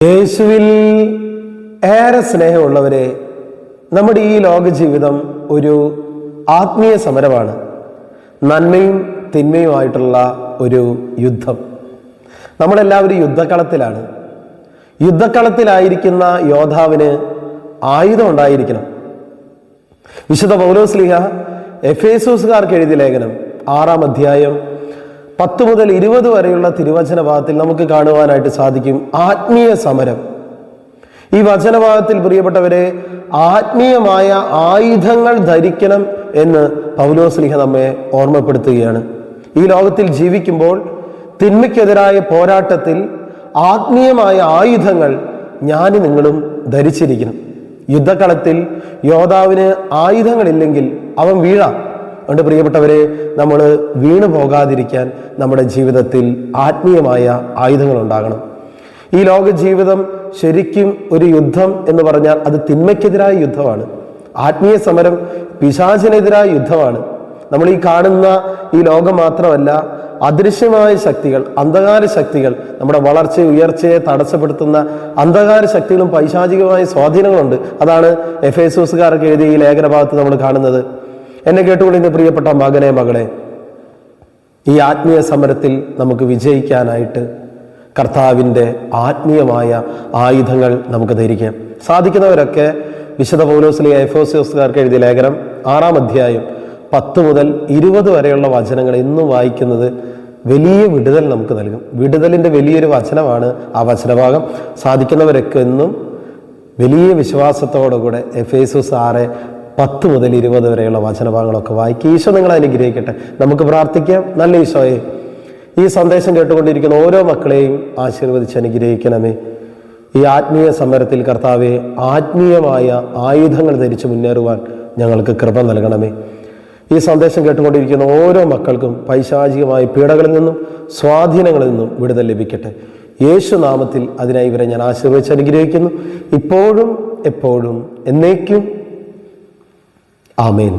യേശുവിൽ ഏറെ സ്നേഹമുള്ളവരെ നമ്മുടെ ഈ ലോക ജീവിതം ഒരു ആത്മീയ സമരമാണ്. നന്മയും തിന്മയുമായിട്ടുള്ള ഒരു യുദ്ധം. നമ്മളെല്ലാവരും യുദ്ധക്കളത്തിലാണ്. യുദ്ധക്കളത്തിലായിരിക്കുന്ന യോദ്ധാവിന് ആയുധം ഉണ്ടായിരിക്കണം. വിശുദ്ധ പൗലോസ്ലിഹ എഫേസൂസുകാർക്ക് എഴുതിയ ലേഖനം ആറാം അധ്യായം പത്ത് മുതൽ ഇരുപത് വരെയുള്ള തിരുവചന ഭാഗത്തിൽ നമുക്ക് കാണുവാനായിട്ട് സാധിക്കും ആത്മീയ സമരം. ഈ വചനഭാഗത്തിൽ പ്രിയപ്പെട്ടവരെ ആത്മീയമായ ആയുധങ്ങൾ ധരിക്കണം എന്ന് പൗലോസ്ലിഹ നമ്മെ ഓർമ്മപ്പെടുത്തുകയാണ്. ഈ ലോകത്തിൽ ജീവിക്കുമ്പോൾ തിന്മയ്ക്കെതിരായ പോരാട്ടത്തിൽ ആത്മീയമായ ആയുധങ്ങൾ ഞാൻ നിങ്ങളും ധരിച്ചിരിക്കണം. യുദ്ധക്കളത്തിൽ യോദ്ധാവിന് ആയുധങ്ങളില്ലെങ്കിൽ അവൻ വീഴാം. അതുകൊണ്ട് പ്രിയപ്പെട്ടവരെ നമ്മൾ വീണു പോകാതിരിക്കാൻ നമ്മുടെ ജീവിതത്തിൽ ആത്മീയമായ ആയുധങ്ങൾ ഉണ്ടാകണം ഈ ലോക ജീവിതം ശരിക്കും ഒരു യുദ്ധം എന്ന് പറഞ്ഞാൽ അത് തിന്മയ്ക്കെതിരായ യുദ്ധമാണ്. ആത്മീയ സമരം പിശാചിനെതിരായ യുദ്ധമാണ്. നമ്മൾ ഈ കാണുന്ന ഈ ലോകം മാത്രമല്ല അദൃശ്യമായ ശക്തികൾ അന്ധകാര ശക്തികൾ നമ്മുടെ വളർച്ചയെ ഉയർച്ചയെ തടസ്സപ്പെടുത്തുന്ന അന്ധകാര ശക്തികളും പൈശാചികമായ സ്വാധീനങ്ങളുണ്ട്. അതാണ് എഫ് എസോസുകാർക്ക് എഴുതിയ ഈ ലേഖന ഭാഗത്ത് നമ്മൾ കാണുന്നത്. എന്നെ കേട്ടുകൊണ്ടിരുന്ന പ്രിയപ്പെട്ട മകനെ മകളെ ഈ ആത്മീയ സമരത്തിൽ നമുക്ക് വിജയിക്കാനായിട്ട് കർത്താവിന്റെ ആത്മീയമായ ആയുധങ്ങൾ നമുക്ക് ധരിക്കാം. സാധിക്കുന്നവരൊക്കെ വിശുദ്ധ പൗലോസിലെ എഫോസിയോസുകാർക്ക് എഴുതിയ ലേഖനം ആറാം അധ്യായം പത്ത് മുതൽ ഇരുപത് വരെയുള്ള വചനങ്ങൾ എന്നും വായിക്കുന്നത് വലിയ വിടുതൽ നമുക്ക് നൽകും. വിടുതലിന്റെ വലിയൊരു വചനമാണ് ആ വചനഭാഗം. സാധിക്കുന്നവരൊക്കെ എന്നും വലിയ വിശ്വാസത്തോടുകൂടെ എഫേസുസ് ആറ് പത്ത് മുതൽ ഇരുപത് വരെയുള്ള വചനഭാഗങ്ങളൊക്കെ വായിക്കുക ഈശോ നിങ്ങളെ അനുഗ്രഹിക്കട്ടെ. നമുക്ക് പ്രാർത്ഥിക്കാം. നല്ല ഈശോയെ ഈ സന്ദേശം കേട്ടുകൊണ്ടിരിക്കുന്ന ഓരോ മക്കളെയും ആശീർവദിച്ച് അനുഗ്രഹിക്കണമേ. ഈ ആത്മീയ സമരത്തിൽ കർത്താവെ ആത്മീയമായ ആയുധങ്ങൾ ധരിച്ച് മുന്നേറുവാൻ ഞങ്ങൾക്ക് കൃപ നൽകണമേ. ഈ സന്ദേശം കേട്ടുകൊണ്ടിരിക്കുന്ന ഓരോ മക്കൾക്കും പൈശാചികമായ പീഡകളിൽ നിന്നും സ്വാധീനങ്ങളിൽ നിന്നും വിടുതൽ ലഭിക്കട്ടെ. യേശു നാമത്തിൽ അതിനായി ഇവരെ ഞാൻ ആശീർവദിച്ച് അനുഗ്രഹിക്കുന്നു. ഇപ്പോഴും എപ്പോഴും എന്നേക്കും ആമേൻ